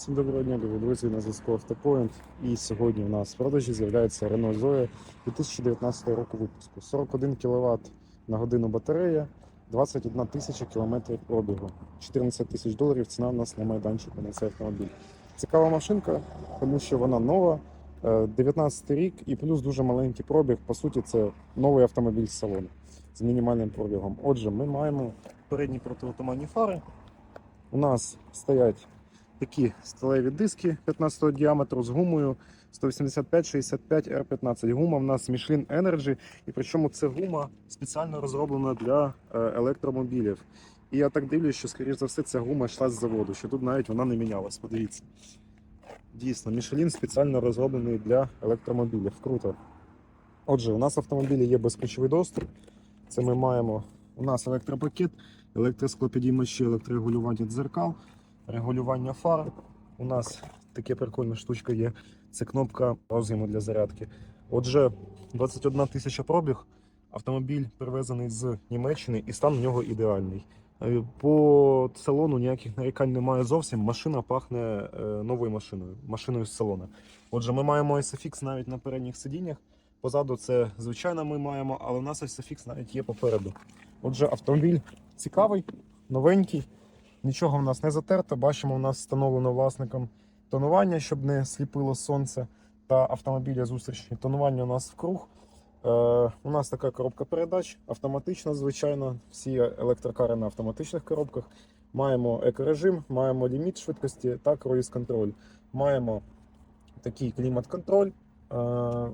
Всім доброго дня, любі друзі, на зв'язку Автопоінт. І сьогодні у нас в продажі з'являється Renault Zoe 2019 року випуску. 41 кВт на годину батарея, 21 тисяча кілометрів пробігу. 14 тисяч доларів ціна у нас на майданчику на цей автомобіль. Цікава машинка, тому що вона нова, е, 19 рік і плюс дуже маленький пробіг. По суті, це новий автомобіль з салону з мінімальним пробігом. Отже, ми маємо передні протиотуманні фари. У нас стоять такі сталеві диски 15 діаметру з гумою 185-65 R15. Гума в нас Michelin Energy, і причому це гума спеціально розроблена для е, електромобілів. І я так дивлюсь, що, скоріш за все, ця гума йшла з заводу, що тут навіть вона не мінялась. Подивіться. Дійсно, Michelin спеціально розроблений для електромобілів. Круто. Отже, у нас в автомобілі є безключовий доступ. Це ми маємо у нас електропакет, електросклопідіймачі, електрорегулювання дзеркал, регулювання фар. У нас таке прикольна штучка є. Це кнопка роз'єму для зарядки. Отже, 21 тисяча пробіг. Автомобіль привезений з Німеччини і стан в нього ідеальний. Е, По салону ніяких нарікань немає зовсім. Машина пахне е, новою машиною, машиною з салона. Отже, ми маємо SFX навіть на передніх сидіннях. Позаду це звичайно ми маємо, але у нас SFX навіть є попереду. Отже, автомобіль цікавий, новенький, нічого в нас не затерто. Бачимо, у нас встановлено власником тонування, щоб не сліпило сонце та автомобіля зустрічні. Тонування у нас в круг. Е, у нас така коробка передач, автоматична, звичайно, всі електрокари на автоматичних коробках. Маємо екорежим, маємо ліміт швидкості та круїз контроль. Маємо такий клімат-контроль. Е,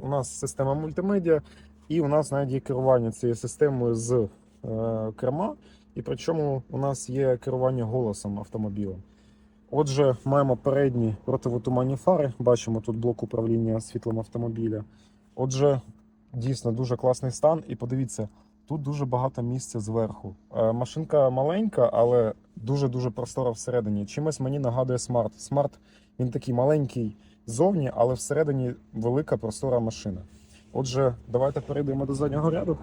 у нас система мультимедіа, і у нас навіть є керування цією системою з е, керма. І причому у нас є керування голосом автомобілем. Отже, маємо передні противотуманні фари. Бачимо тут блок управління світлом автомобіля. Отже, дійсно дуже класний стан. І подивіться, тут дуже багато місця зверху. Е, Машинка маленька, але дуже-дуже простора всередині. Чимось мені нагадує смарт. Смарт він такий маленький ззовні, але всередині велика простора машина. Отже, давайте перейдемо до заднього ряду.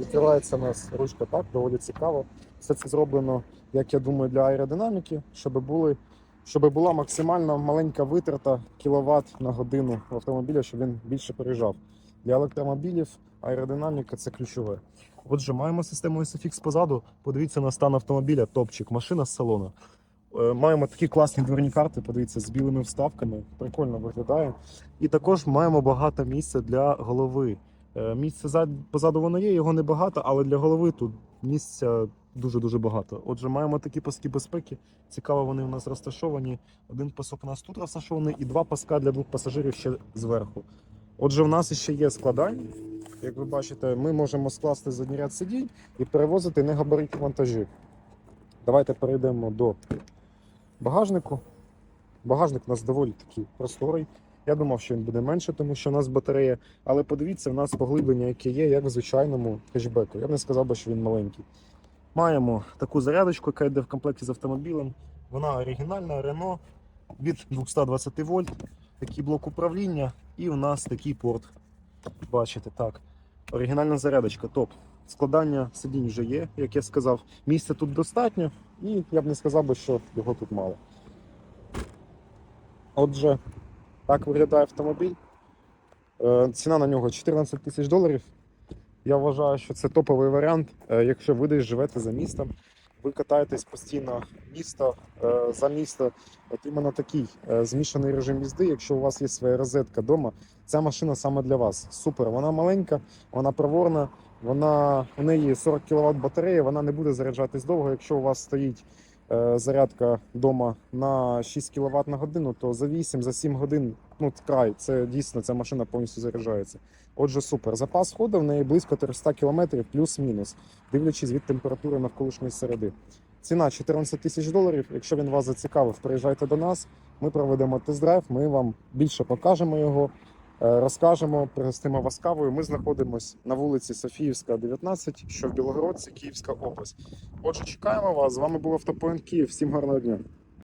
Відкривається у нас ручка так, доволі цікаво. Все це зроблено, як я думаю, для аеродинаміки, щоб були. Щоб була максимально маленька витрата кіловат на годину автомобіля, щоб він більше переїжджав. Для електромобілів аеродинаміка це ключове. Отже, маємо систему SFX позаду. Подивіться на стан автомобіля, топчик, машина з салону. Е, Маємо такі класні дверні карти, подивіться, з білими вставками. Прикольно виглядає. І також маємо багато місця для голови. Е, Місце позаду воно є, його небагато, але для голови тут місця дуже-дуже багато. Отже, маємо такі паски безпеки. Цікаво, вони у нас розташовані. Один пасок у нас тут розташований, і два паска для двох пасажирів ще зверху. Отже, в нас ще є складання. Як ви бачите, ми можемо скласти задній ряд сидінь і перевозити негабаритні вантажі. Давайте перейдемо до багажнику. Багажник у нас доволі такий просторий. Я думав, що він буде менше, тому що у нас батарея. Але подивіться, у нас поглиблення, яке є, як в звичайному хетчбеку. Я б не сказав би, що він маленький. Маємо таку зарядочку, яка йде в комплекті з автомобілем. Вона оригінальна, Renault від 220 вольт. Такий блок управління, і у нас такий порт. Бачите, так. Оригінальна зарядочка, топ. Складання сидінь вже є, як я сказав. Місця тут достатньо, і я б не сказав би, що його тут мало. Отже, так виглядає автомобіль. Е, Ціна на нього 14 тисяч доларів. Я вважаю, що це топовий варіант. Е, Якщо ви десь живете за містом, ви катаєтесь постійно місто е, за місто. От іменно такий змішаний режим їзди. Якщо у вас є своя розетка вдома, ця машина саме для вас. Супер. Вона маленька, вона проворна, вона у неї 40 кВт батарея, вона не буде заряджатись довго. Якщо у вас стоїть зарядка вдома на 6 кВт на годину, то за 8 за 7 годин ну край. Це дійсно ця машина повністю заряджається. Отже, супер. Запас ходу в неї близько 300 км плюс-мінус, дивлячись від температури навколишньої середи. Ціна 14 тисяч доларів. Якщо він вас зацікавив, приїжджайте до нас. Ми проведемо тест-драйв, ми вам більше покажемо його, е, розкажемо, пригостимо вас кавою. Ми знаходимося на вулиці Софіївська, 19, що в Білогородці, Київська область. Отже, чекаємо вас. З вами був Автопоінт Київ. Всім гарного дня.